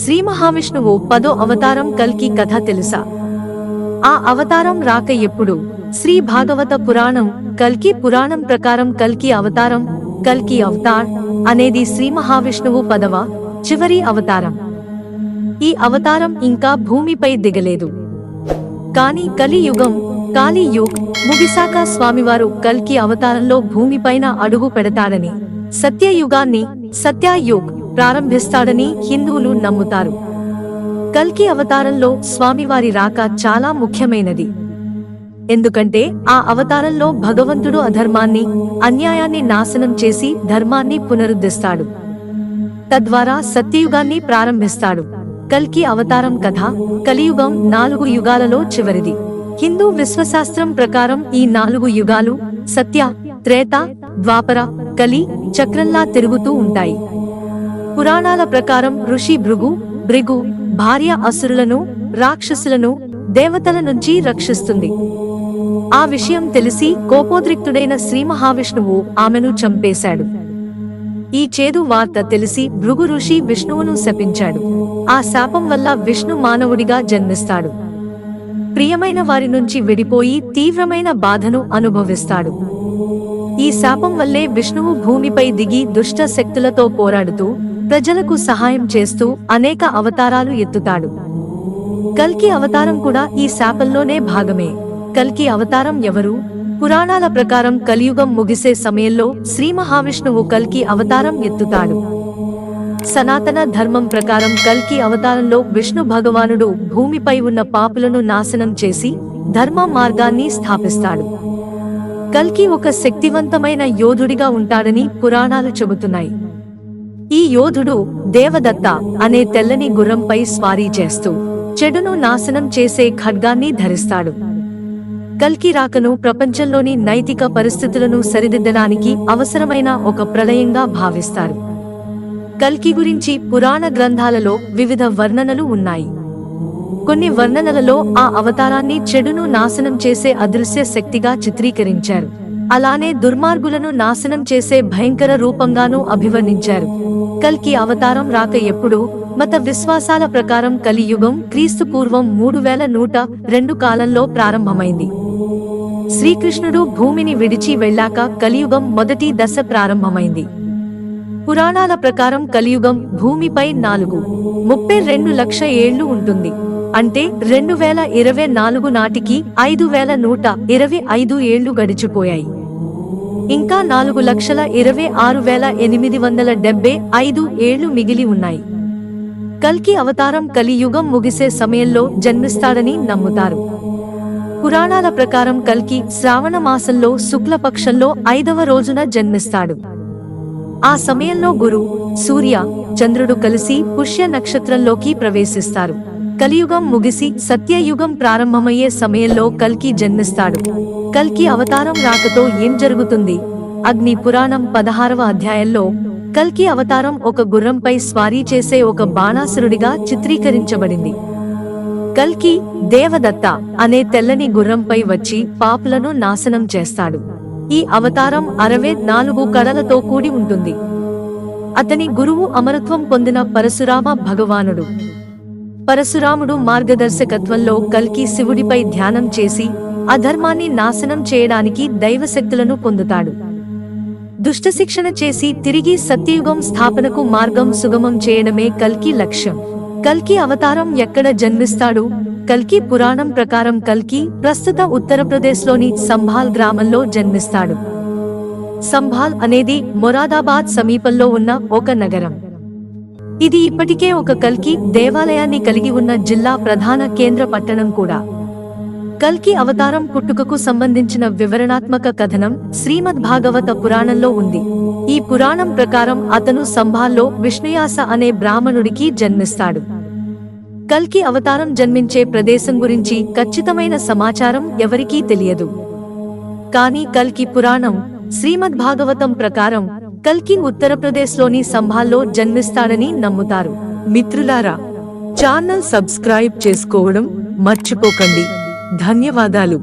శ్రీ మహావిష్ణువు పదో అవతారం కల్కి కథ తెలుసా? ఆ అవతారం రాక ఎప్పుడు? శ్రీ భాగవత పురాణం కల్కి పురాణం ప్రకారం కల్కి అవతారం కల్కి అవతార్ అనేది శ్రీ మహావిష్ణువు పదవ చివరి అవతారం. ఈ అవతారం ఇంకా భూమిపై దిగలేదు. కానీ కలియుగం కాళీయుగ్ ముగిసాక స్వామివారు కల్కి అవతారంలో భూమిపైన అడుగు పెడతాడని సత్యయుగాన్ని సత్యాయుగ్ ప్రారంభిస్తాడని హిందువులు నమ్ముతారు. కల్కి అవతారంలో స్వామివారి రాక చాలా ముఖ్యమైనది. ఎందుకంటే ఆ అవతారంలో భగవంతుడు అధర్మాన్ని అన్యాయాన్ని నాశనం చేసి ధర్మాన్ని పునరుద్ధరిస్తాడు తద్వారా సత్యయుగాన్ని ప్రారంభిస్తాడు. కల్కి అవతారం కథ కలియుగం నాలుగు యుగాలలో చివరిది. హిందూ విశ్వశాస్త్రం ప్రకారం ఈ నాలుగు యుగాలు సత్య త్రేత ద్వాపర కలి చక్రంలా తిరుగుతూ ఉంటాయి. పురాణాల ప్రకారం ఋషి భృగు భృగు భార్య అసురులను రాక్షసులను దేవతల నుంచి రక్షిస్తుంది. ఆ విషయం తెలిసి కోపోద్రిక్తుడైన శ్రీ మహావిష్ణువు ఆమెను చంపేశాడు. ఈ చేదు వార్త తెలిసి భృగు ఋషి విష్ణువును శపించాడు. ఆ శాపం వల్ల విష్ణు మానవుడిగా జన్మిస్తాడు. ప్రియమైన వారి నుంచి విడిపోయి తీవ్రమైన బాధను అనుభవిస్తాడు. ఈ శాపం వల్లే విష్ణువు భూమిపై దిగి దుష్ట శక్తులతో పోరాడుతూ ప్రజలకు సహాయం చేస్తూ అనేక అవతారాలు ఎత్తుతాడు. కల్కి అవతారం కూడా ఈ శాపంలోనే భాగమే. కల్కి అవతారం ఎవరు? పురాణాల ప్రకారం కలియుగం ముగిసే సమయంలో శ్రీ మహావిష్ణువు కల్కి అవతారం ఎత్తుతాడు. సనాతన ధర్మం ప్రకారం కల్కి అవతారంలో విష్ణు భగవానుడు భూమిపై ఉన్న పాపులను నాశనం చేసి ధర్మ మార్గాన్ని స్థాపిస్తాడు. కల్కి ఒక శక్తివంతమైన యోధుడిగా ఉంటాడని పురాణాలు చెబుతున్నాయి. ఈ యోధుడు దేవదత్త అనే తెల్లని గుర్రంపై స్వారీ చేస్తూ చెడును నాశనం చేసే ఖడ్గాన్ని ధరిస్తాడు. కల్కి రాకను ప్రపంచంలోని నైతిక పరిస్థితులను సరిదిద్దడానికి అవసరమైన ఒక ప్రళయంగా భావిస్తారు. కల్కి గురించి పురాణ గ్రంథాలలో వివిధ వర్ణనలు ఉన్నాయి. కొన్ని వర్ణనలలో ఆ అవతారాన్ని చెడును నాశనం చేసే అదృశ్య శక్తిగా చిత్రీకరించారు. అలానే దుర్మార్గులను నాశనం చేసే భయంకర రూపంగానూ అభివర్ణించారు. కల్కి అవతారం రాక ఎప్పుడు మత విశ్వాసాల ప్రకారం కలియుగం క్రీస్తు పూర్వం మూడు వేల నూట రెండు కాలంలో ప్రారంభమైంది. శ్రీకృష్ణుడు భూమిని విడిచి వెళ్ళాక కలియుగం మొదటి దశ ప్రారంభమైంది. పురాణాల ప్రకారం కలియుగం భూమిపై నాలుగు ముప్పై రెండు లక్ష ఏళ్ళు ఉంటుంది. అంటే రెండు వేల ఇరవై నాలుగు నాటికి ఐదు వేల నూట ఇరవై ఐదు ఏళ్ళు గడిచిపోయాయి. ఇంకా నాలుగు లక్షల ఇరవై ఆరు వేల ఎనిమిది వందల డెబ్బై ఐదు ఏళ్ళు మిగిలి ఉన్నాయి. కల్కి అవతారం కలియుగం ముగిసే సమయంలో జన్మిస్తాడని నమ్ముతారు. పురాణాల ప్రకారం కల్కి శ్రావణ మాసంలో శుక్లపక్షంలో ఐదవ రోజున జన్మిస్తాడు. ఆ సమయంలో గురు సూర్య చంద్రుడు కలిసి పుష్య నక్షత్రంలోకి ప్రవేశిస్తారు. కలియుగం ముగిసి సత్యయుగం ప్రారంభమయ్యే సమయంలో కల్కి జన్మిస్తాడు. కల్కి అవతారం రాకతో ఏం జరుగుతుంది? అగ్ని పురాణం పదహారవ అధ్యాయంలో కల్కి అవతారం ఒక గుర్రంపై స్వారీ చేసే ఒక బాణాసురుడిగా చిత్రీకరించబడింది. కల్కి దేవదత్త అనే తెల్లని గుర్రంపై వచ్చి పాపులను నాశనం చేస్తాడు. ఈ అవతారం అరవై నాలుగు కళలతో కూడి ఉంటుంది. అతని గురువు అమరత్వం పొందిన పరశురామ భగవానుడు. పరశురాముడు మార్గదర్శకత్వంలో కల్కి శివుడిపై ధ్యానం చేసి అధర్మాన్ని నాశనం చేయడానికి దైవశక్తులను పొందుతాడు. దుష్ట శిక్షణ చేసి తిరిగి సత్యయుగం స్థాపనకు మార్గం సుగమం చేయడమే కల్కి లక్ష్యం. కల్కి అవతారం ఎక్కడ జన్మిస్తాడు? కల్కి పురాణం ప్రకారం కల్కి ప్రస్తుత ఉత్తరప్రదేశ్లోని సంభాల్ గ్రామంలో జన్మిస్తాడు. సంభాల్ అనేది మొరాదాబాద్ సమీపంలో ఉన్న ఒక నగరం. ఇది ఇప్పటికే ఒక కల్కి దేవాలయాన్ని కలిగి ఉన్న జిల్లా ప్రధాన కేంద్ర పట్టణం కూడా. కల్కి అవతారం పుట్టుకకు సంబంధించిన వివరణాత్మక కథనం శ్రీమద్ భాగవత పురాణంలో ఉంది. ఈ పురాణం ప్రకారం అతను సంభాల్లో విష్ణుయాస అనే బ్రాహ్మణుడికి జన్మిస్తాడు. కల్కి అవతారం జన్మించే ప్రదేశం గురించి ఖచ్చితమైన సమాచారం ఎవరికీ తెలియదు. కానీ కల్కి పురాణం శ్రీమద్ భాగవతం ప్రకారం కల్కి ఉత్తరప్రదేశ్లోని సంభాల్లో జన్మిస్తాడని నమ్ముతారు. మిత్రులారా ఛానల్ సబ్స్క్రైబ్ చేసుకోవడం మర్చిపోకండి. ధన్యవాదాలు.